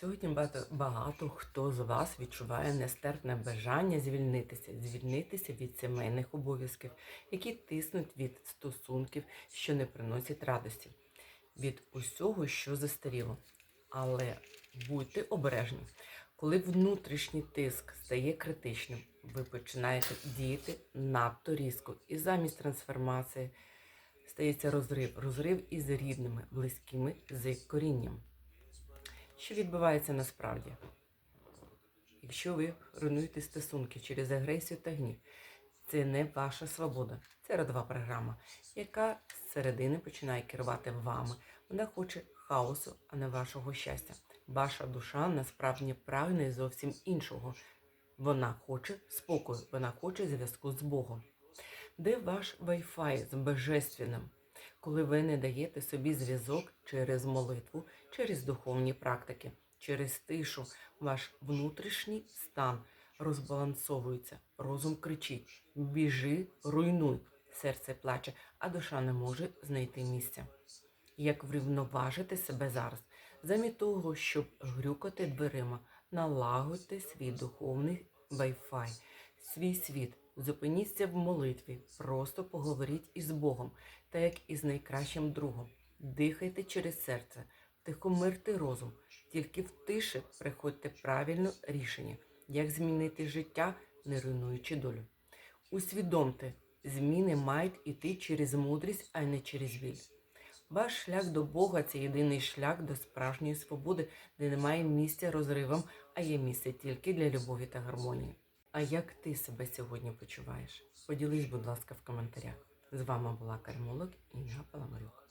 Сьогодні багато, багато хто з вас відчуває нестерпне бажання звільнитися, звільнитися від сімейних обов'язків, які тиснуть від стосунків, що не приносять радості, від усього, що застаріло. Але будьте обережні, коли внутрішній тиск стає критичним, ви починаєте діяти надто різко, і замість трансформації стається розрив, розрив із рідними, близькими з корінням. Що відбувається насправді? Якщо ви руйнуєте стосунки через агресію та гнів, це не ваша свобода, це родова програма, яка з середини починає керувати вами. Вона хоче хаосу, а не вашого щастя. Ваша душа насправді прагне зовсім іншого. Вона хоче спокою, вона хоче зв'язку з Богом. Де ваш Wi-Fi з божественним? Коли ви не даєте собі зв'язок через молитву, через духовні практики, через тишу, ваш внутрішній стан розбалансовується, розум кричить: біжи, руйнуй, серце плаче, а душа не може знайти місця. Як врівноважити себе зараз, замість того, щоб грюкати дверима, налагодьте свій духовний Wi-Fi, свій світ. Зупиніться в молитві, просто поговоріть із Богом, та як із найкращим другом. Дихайте через серце, тихомирте розум. Тільки в тиші приходьте правильне рішення, як змінити життя, не руйнуючи долю. Усвідомте, зміни мають іти через мудрість, а не через біль. Ваш шлях до Бога це єдиний шлях до справжньої свободи, де немає місця розривам, а є місце тільки для любові та гармонії. А як ти себе сьогодні почуваєш? Поділись, будь ласка, в коментарях. З вами була кармолог Інга Паламарюк.